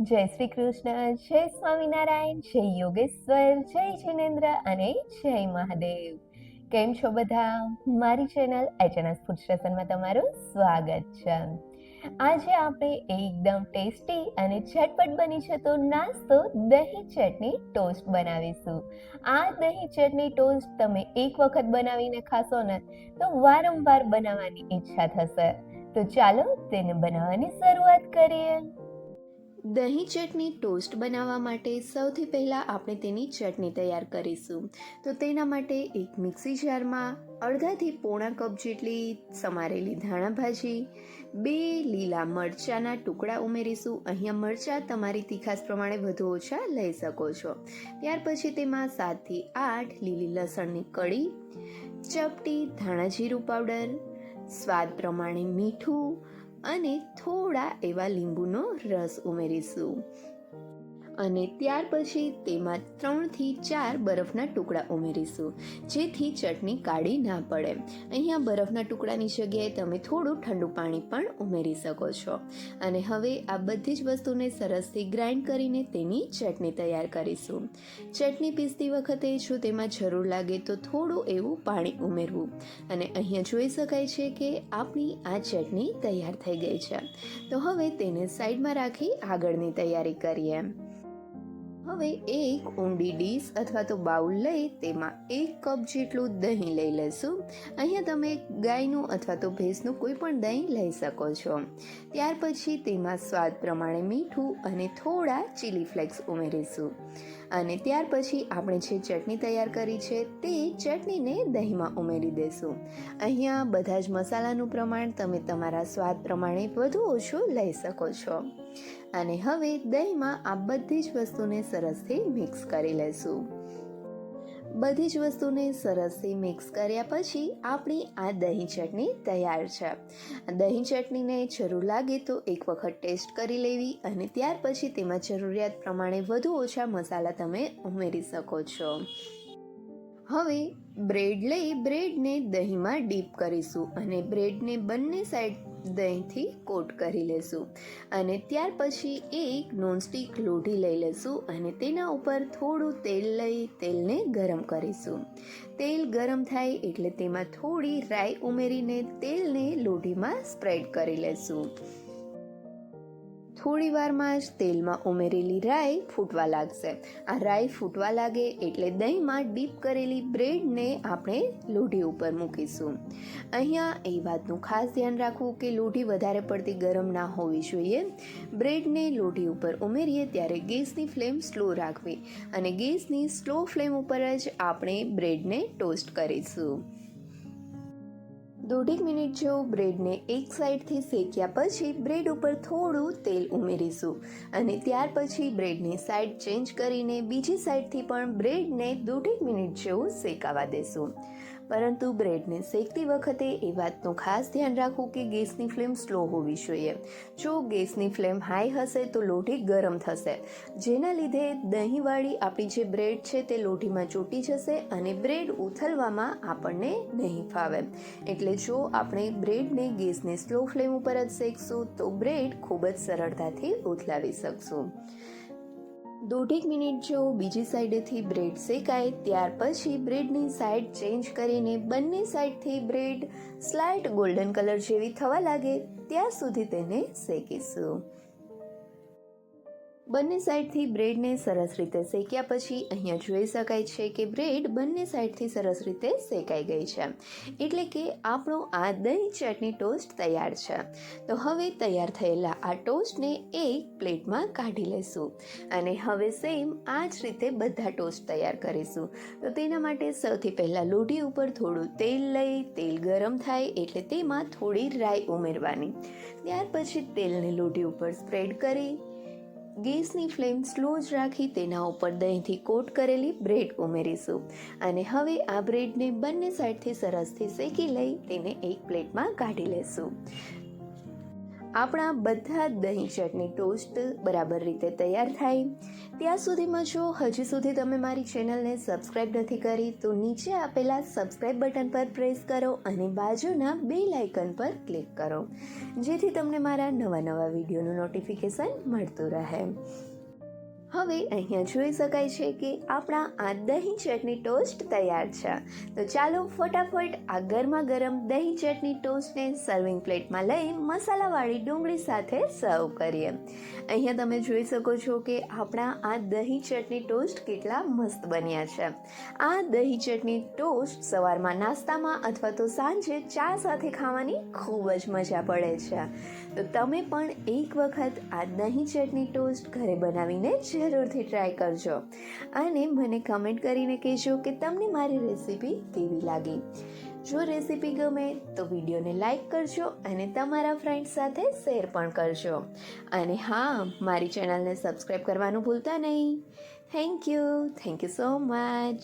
જય શ્રી કૃષ્ણ, જય સ્વામિનારાયણ, જય યોગેશ્વર, જય જિનેન્દ્ર અને જય મહાદેવ. કેમ છો બધા? મારી ચેનલ એચએનએસ ફૂડ સ્ટેશનમાં તમારું સ્વાગત છે. આજે આપણે એકદમ ટેસ્ટી અને ઝટપટ બની જતો નાસ્તો દહીં ચટણી ટોસ્ટ બનાવીશું. આ દહીં ચટણી ટોસ્ટ તમે એક વખત બનાવીને ખાશો ને, તો વારંવાર બનાવવાની ઈચ્છા થશે. તો ચાલો તેને બનાવવાની શરૂઆત કરીએ. દહીં ચટણી ટોસ્ટ બનાવવા માટે સૌથી પહેલાં આપણે તેની ચટણી તૈયાર કરીશું. તો તેના માટે એક મિક્સી જારમાં અડધાથી પોણા કપ જેટલી સમારેલી ધાણા ભાજી, બે લીલા મરચાંના ટુકડા ઉમેરીશું. અહીંયા મરચાં તમારી તીખાસ પ્રમાણે વધુ ઓછા લઈ શકો છો. ત્યાર પછી તેમાં સાતથી આઠ લીલી લસણની કળી, ચપટી ધાણા જીરું પાવડર સ્વાદ પ્રમાણે મીઠું અને થોડા એવા લીંબુનો રસ ઉમેરીશું. અને ત્યાર પછી તેમાં ત્રણથી ચાર બરફના ટુકડા ઉમેરીશું, જેથી ચટણી કાળી ના પડે. અહીંયા બરફના ટુકડાની જગ્યાએ તમે થોડું ઠંડુ પાણી પણ ઉમેરી શકો છો. અને હવે આ બધી જ વસ્તુને સરસથી ગ્રાઇન્ડ કરીને તેની ચટણી તૈયાર કરીશું. ચટણી પીસતી વખતે જો તેમાં જરૂર લાગે તો થોડું એવું પાણી ઉમેરવું. અને અહીંયા જોઈ શકાય છે કે આપણી આ ચટણી તૈયાર થઈ ગઈ છે. તો હવે તેને સાઈડમાં રાખી આગળની તૈયારી કરીએ. હવે એક ઊંડી ડીશ અથવા તો બાઉલ લઈ તેમાં એક કપ જેટલું દહીં લઈ લેશું. અહીંયા તમે ગાયનું અથવા તો ભેંસનું કોઈ પણ દહીં લઈ શકો છો. ત્યાર પછી તેમાં સ્વાદ પ્રમાણે મીઠું અને થોડા ચીલી ફ્લેક્સ ઉમેરીશું. અને ત્યાર પછી આપણે જે ચટણી તૈયાર કરી છે તે ચટણીને દહીંમાં ઉમેરી દેશું. અહીંયા બધા જ મસાલાનું પ્રમાણ તમે તમારા સ્વાદ પ્રમાણે વધુ ઓછું લઈ શકો છો. અને હવે દહીંમાં આ બધી જ વસ્તુને સરસથી મિક્સ કરી લેશું. બધી જ વસ્તુને સરસથી મિક્સ કર્યા પછી આપણી આ દહીં ચટણી તૈયાર છે. દહીં ચટણીને જરૂર લાગે તો એક વખત ટેસ્ટ કરી લેવી અને ત્યાર પછી તેમાં જરૂરિયાત પ્રમાણે વધુ ઓછા મસાલા તમે ઉમેરી શકો છો. હવે બ્રેડ લઈ બ્રેડને દહીંમાં ડીપ કરીશું અને બ્રેડને બંને સાઈડ દહીંથી કોટ કરી લેશું અને ત્યાર પછી એક નોનસ્ટિક લોઢી લઈ લેશું અને તેના ઉપર થોડું તેલ લઈ તેલને ગરમ કરીશું. તેલ ગરમ થાય એટલે તેમાં થોડી રાઈ ઉમેરીને તેલને લોઢીમાં સ્પ્રેડ કરી લેશું. થોડી વારમાં જ તેલમાં ઉમેરેલી રાઈ ફૂટવા લાગશે. આ રાઈ ફૂટવા લાગે એટલે દહીંમાં ડીપ કરેલી બ્રેડને આપણે લોઢી ઉપર મૂકીશું. અહીંયા એ વાતનું ખાસ ધ્યાન રાખવું કે લોઢી વધારે પડતી ગરમ ના હોવી જોઈએ. બ્રેડને લોઢી ઉપર ઉમેરીએ ત્યારે ગેસની ફ્લેમ સ્લો રાખવી અને ગેસની સ્લો ફ્લેમ ઉપર જ આપણે બ્રેડને ટોસ્ટ કરીશું. દોઢેક મિનિટ જેવું બ્રેડને એક સાઈડથી શેક્યા પછી બ્રેડ ઉપર થોડું તેલ ઉમેરીશું અને ત્યાર પછી બ્રેડની સાઈડ ચેન્જ કરીને બીજી સાઈડથી પણ બ્રેડને દોઢેક મિનિટ જેવું શેકાવા દેશું. પરંતુ બ્રેડને શેકતી વખતે એ વાતનું ખાસ ધ્યાન રાખવું કે ગેસની ફ્લેમ સ્લો હોવી જોઈએ. જો ગેસની ફ્લેમ હાઈ હશે તો લોઢી ગરમ થશે. જેના લીધે દહીંવાળી આપણી જે બ્રેડ છે તે લોઢીમાં ચોટી જશે અને બ્રેડ ઉથલવામાં આપણને નહીં ફાવે. એટલે જો આપણે બ્રેડને ગેસને સ્લો ફ્લેમ ઉપર જ શેકશું તો બ્રેડ ખૂબ જ સરળતાથી ઉથલાવી શકશું. દોઢેક મિનિટ જો બીજી સાઈડેથી બ્રેડ શેકાય, ત્યાર પછી બ્રેડની સાઈડ ચેન્જ કરીને બંને સાઈડથી બ્રેડ સ્લાઇટ ગોલ્ડન કલર જેવી થવા લાગે, ત્યાં સુધી તેને શેકીશું. બંને સાઈડથી બ્રેડને સરસ રીતે શેક્યા પછી અહીંયા જોઈ શકાય છે કે બ્રેડ બંને સાઈડથી સરસ રીતે શેકાઈ ગઈ છે. એટલે કે આપણો આ દહીં ચટણી ટોસ્ટ તૈયાર છે. તો હવે તૈયાર થયેલા આ ટોસ્ટને એક પ્લેટમાં કાઢી લઈશું. અને હવે સેમ આ જ રીતે બધા ટોસ્ટ તૈયાર કરીશું. તો તેના માટે સૌથી પહેલાં લોઢી ઉપર થોડું તેલ લઈ, તેલ ગરમ થાય એટલે તેમાં થોડી રાઈ ઉમેરવાની. ત્યાર પછી તેલને લોઢી ઉપર સ્પ્રેડ કરી ગેસની ફ્લેમ સ્લો જ રાખી તેના ઉપર દહીંથી કોટ કરેલી બ્રેડ ઉમેરીશું. અને હવે આ બ્રેડને બંને સાઈડથી સરસથી શેકી લઈ તેને એક પ્લેટમાં કાઢી લેશું. આપણા બધા દહીં ચટણી ટોસ્ટ બરાબર રીતે તૈયાર થાય. ત્યાં સુધીમાં જો હજી સુધી તમે મારી ચેનલને સબસ્ક્રાઈબ નથી કરી, તો નીચે આપેલા સબસ્ક્રાઈબ બટન પર પ્રેસ કરો અને બાજુના બે લાઇકન પર ક્લિક કરો. જેથી તમને મારા નવા નવા વિડીયોનું નોટિફિકેશન મળતું રહે. હવે અહીંયા જોઈ શકાય છે કે આપણા આ દહીં ચટણી ટોસ્ટ તૈયાર છે. તો ચાલો ફટાફટ આ ગરમા ગરમ દહીં ચટણી ટોસ્ટને સર્વિંગ પ્લેટમાં લઈ મસાલાવાળી ડુંગળી સાથે સર્વ કરીએ. અહીંયા તમે જોઈ શકો છો કે આપણા આ દહીં ચટણી ટોસ્ટ કેટલા મસ્ત બન્યા છે. આ દહીં ચટણી ટોસ્ટ સવારમાં નાસ્તામાં અથવા તો સાંજે ચા સાથે ખાવાની ખૂબ જ મજા પડે છે. તો તમે પણ એક વખત આ દહીં ચટણી ટોસ્ટ ઘરે બનાવીને જરૂરથી ટ્રાય કરજો. અને મને કમેન્ટ કરીને કહેજો કે તમને મારી રેસીપી કેવી લાગી? જો રેસીપી ગમે તો વિડીયોને લાઇક કરજો અને તમારા ફ્રેન્ડ્સ સાથે શેર પણ કરજો. અને હા, મારી ચેનલને સબસ્ક્રાઈબ કરવાનું ભૂલતા નહીં. Thank you thank you so much